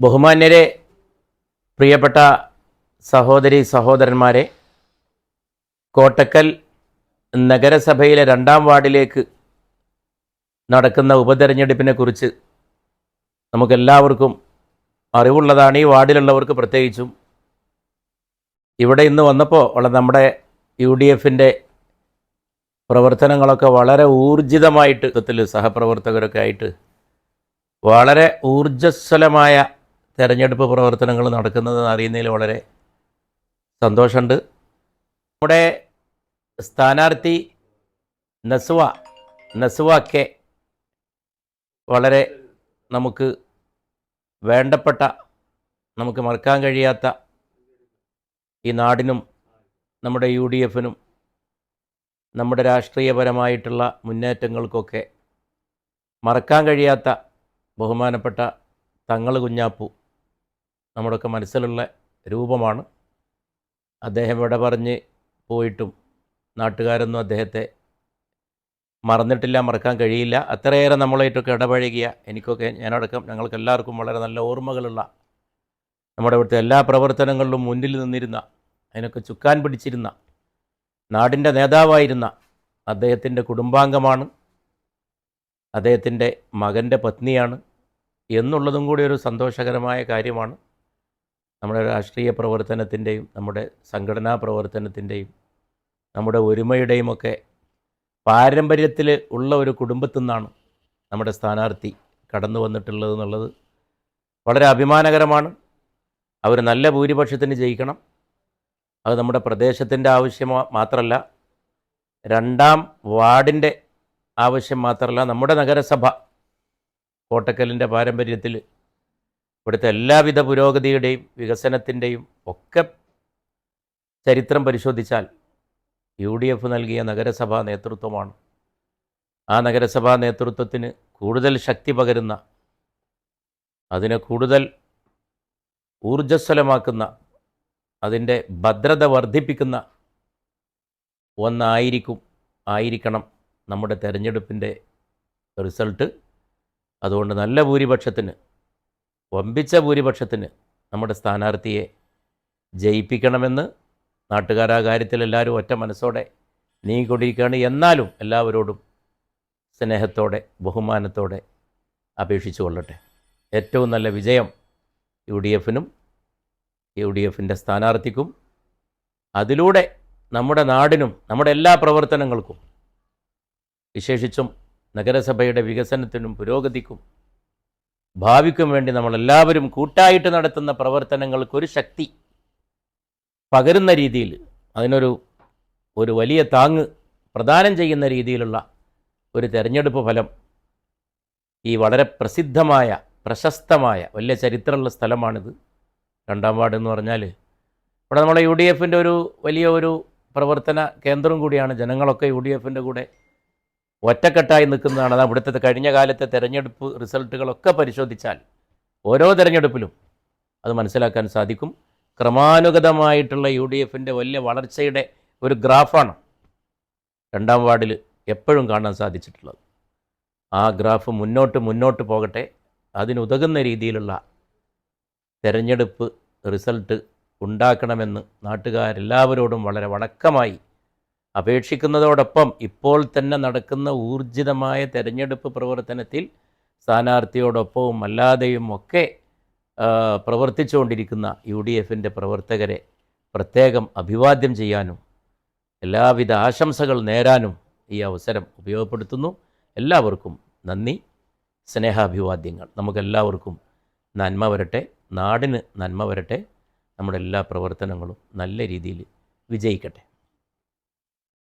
ബഹുമാന്യരെ പ്രിയപ്പെട്ട സഹോദരി സഹോദരന്മാരെ കോട്ടക്കൽ നഗരസഭയിലെ രണ്ടാം വാർഡിലേക്ക് നടക്കുന്ന ഉപതെരഞ്ഞെടുപ്പിനെ കുറിച്ച് നമുക്കെല്ലാവർക്കും അറിവുള്ളതാണ്. ഈ വാർഡിലുള്ളവർക്ക് പ്രത്യേകിച്ചും ഇവിടെ ഇന്ന് വന്നപ്പോൾ ഉള്ള നമ്മുടെ യു ഡി എഫിന്റെ പ്രവർത്തനങ്ങളൊക്കെ വളരെ ഊർജിതമായിട്ട് സഹപ്രവർത്തകരൊക്കെ ആയിട്ട് വളരെ ഊർജസ്വലമായ തെരഞ്ഞെടുപ്പ് പ്രവർത്തനങ്ങൾ നടക്കുന്നത് അറിയുന്നതിൽ വളരെ സന്തോഷമുണ്ട്. നമ്മുടെ സ്ഥാനാർത്ഥി നസുവ നസുവ കെ വളരെ നമുക്ക് വേണ്ടപ്പെട്ട നമുക്ക് മറക്കാൻ കഴിയാത്ത ഈ നാടിനും നമ്മുടെ യു ഡി എഫിനും നമ്മുടെ രാഷ്ട്രീയപരമായിട്ടുള്ള മുന്നേറ്റങ്ങൾക്കൊക്കെ മറക്കാൻ കഴിയാത്ത ബഹുമാനപ്പെട്ട തങ്ങൾ കുഞ്ഞാപ്പു നമ്മുടെയൊക്കെ മനസ്സിലുള്ള രൂപമാണ്. അദ്ദേഹം ഇവിടെ പറഞ്ഞ് പോയിട്ടും നാട്ടുകാരൊന്നും അദ്ദേഹത്തെ മറന്നിട്ടില്ല മറക്കാൻ കഴിയില്ല. അത്രയേറെ നമ്മളായിട്ടൊക്കെ ഇടപഴകിയ എനിക്കൊക്കെ ഞാനടക്കം ഞങ്ങൾക്ക് എല്ലാവർക്കും വളരെ നല്ല ഓർമ്മകളുള്ള നമ്മുടെ ഇവിടുത്തെ എല്ലാ പ്രവർത്തനങ്ങളിലും മുന്നിൽ നിന്നിരുന്ന അതിനൊക്കെ ചുക്കാൻ പിടിച്ചിരുന്ന നാടിന്റെ നേതാവായിരുന്ന അദ്ദേഹത്തിന്റെ കുടുംബാംഗമാണ്. അദ്ദേഹത്തിന്റെ മകന്റെ പത്നിയാണ് എന്നുള്ളതും കൂടി ഒരു സന്തോഷകരമായ കാര്യമാണ്. നമ്മുടെ രാഷ്ട്രീയ പ്രവർത്തനത്തിന്റെയും നമ്മുടെ സംഘടനാ പ്രവർത്തനത്തിന്റെയും നമ്മുടെ ഒരുമയുടെയും ഒക്കെ പാരമ്പര്യത്തിൽ ഉള്ള ഒരു കുടുംബത്തിൽ നിന്നാണ് നമ്മുടെ സ്ഥാനാർത്ഥി കടന്നു വന്നിട്ടുള്ളത് എന്നുള്ളത് വളരെ അഭിമാനകരമാണ്. അവർ നല്ല ഭൂരിപക്ഷത്തിന് ജയിക്കണം. അത് നമ്മുടെ പ്രദേശത്തിന്റെ ആവശ്യം മാത്രമല്ല രണ്ടാം വാർഡിന്റെ ആവശ്യം മാത്രമല്ല നമ്മുടെ നഗരസഭ കോട്ടക്കലിന്റെ പാരമ്പര്യത്തിൽ ഇവിടുത്തെ എല്ലാവിധ പുരോഗതിയുടെയും വികസനത്തിന്റെയും ഒക്കെ ചരിത്രം പരിശോധിച്ചാൽ യു ഡി എഫ് നൽകിയ നഗരസഭാ നേതൃത്വമാണ്. ആ നഗരസഭാ നേതൃത്വത്തിന് കൂടുതൽ ശക്തി പകരുന്ന അതിനെ കൂടുതൽ ഊർജസ്വലമാക്കുന്ന അതിന്റെ ഭദ്രത വർദ്ധിപ്പിക്കുന്ന ഒന്നായിരിക്കും ആയിരിക്കണം നമ്മുടെ തെരഞ്ഞെടുപ്പിന്റെ റിസൾട്ട്. അതുകൊണ്ട് നല്ല ഭൂരിപക്ഷത്തിന് വമ്പിച്ച ഭൂരിപക്ഷത്തിന് നമ്മുടെ സ്ഥാനാർത്ഥിയെ ജയിപ്പിക്കണമെന്ന് നാട്ടുകാർ ആ കാര്യത്തിൽ എല്ലാവരും ഒറ്റ മനസ്സോടെ നീങ്ങിക്കൊണ്ടിരിക്കുകയാണ്. എന്നാലും എല്ലാവരോടും സ്നേഹത്തോടെ ബഹുമാനത്തോടെ അപേക്ഷിച്ചു കൊള്ളട്ടെ. ഏറ്റവും നല്ല വിജയം യു ഡി എഫിനും യു ഡി എഫിന്റെ സ്ഥാനാർത്ഥിക്കും അതിലൂടെ നമ്മുടെ നാടിനും നമ്മുടെ എല്ലാ പ്രവർത്തനങ്ങൾക്കും വിശേഷിച്ചും നഗരസഭയുടെ വികസനത്തിനും പുരോഗതിക്കും ഭാവിക്കും വേണ്ടി നമ്മളെല്ലാവരും കൂട്ടായിട്ട് നടത്തുന്ന പ്രവർത്തനങ്ങൾക്കൊരു ശക്തി പകരുന്ന രീതിയിൽ അതിനൊരു ഒരു വലിയ താങ്ങ് പ്രദാനം ചെയ്യുന്ന രീതിയിലുള്ള ഒരു തെരഞ്ഞെടുപ്പ് ഫലം ഈ വളരെ പ്രസിദ്ധമായ പ്രശസ്തമായ വലിയ ചരിത്രമുള്ള സ്ഥലമാണിത്. രണ്ടാം വാർഡ് എന്ന് പറഞ്ഞാൽ ഇവിടെ നമ്മളെ യു ഡി എഫിന്റെ ഒരു വലിയ ഒരു പ്രവർത്തന കേന്ദ്രം കൂടിയാണ്. ജനങ്ങളൊക്കെ യു ഡി എഫിന്റെ കൂടെ ഒറ്റക്കെട്ടായി നിൽക്കുന്നതാണ്. അത് അവിടുത്തെ കഴിഞ്ഞ കാലത്തെ തെരഞ്ഞെടുപ്പ് റിസൾട്ടുകളൊക്കെ പരിശോധിച്ചാൽ ഓരോ തെരഞ്ഞെടുപ്പിലും അത് മനസ്സിലാക്കാൻ സാധിക്കും. ക്രമാനുഗതമായിട്ടുള്ള യു ഡി എഫിന്റെ വലിയ വളർച്ചയുടെ ഒരു ഗ്രാഫാണ് രണ്ടാം വാർഡിൽ എപ്പോഴും കാണാൻ സാധിച്ചിട്ടുള്ളത്. ആ ഗ്രാഫ് മുന്നോട്ട് മുന്നോട്ട് പോകട്ടെ. അതിനുതകുന്ന രീതിയിലുള്ള തെരഞ്ഞെടുപ്പ് റിസൾട്ട് ഉണ്ടാക്കണമെന്ന് നാട്ടുകാരെല്ലാവരോടും വളരെ വണക്കമായി അപേക്ഷിക്കുന്നതോടൊപ്പം ഇപ്പോൾ തന്നെ നടക്കുന്ന ഊർജിതമായ തെരഞ്ഞെടുപ്പ് പ്രവർത്തനത്തിൽ സ്ഥാനാർത്ഥിയോടൊപ്പവും അല്ലാതെയും ഒക്കെ പ്രവർത്തിച്ചുകൊണ്ടിരിക്കുന്ന യു ഡി എഫിന്റെ പ്രവർത്തകരെ പ്രത്യേകം അഭിവാദ്യം ചെയ്യാനും എല്ലാവിധ ആശംസകൾ നേരാനും ഈ അവസരം ഉപയോഗപ്പെടുത്തുന്നു. എല്ലാവർക്കും നന്ദി. സ്നേഹാഭിവാദ്യങ്ങൾ. നമുക്കെല്ലാവർക്കും നന്മ വരട്ടെ. നാടിന് നന്മ വരട്ടെ. നമ്മുടെ എല്ലാ പ്രവർത്തനങ്ങളും നല്ല രീതിയിൽ വിജയിക്കട്ടെ.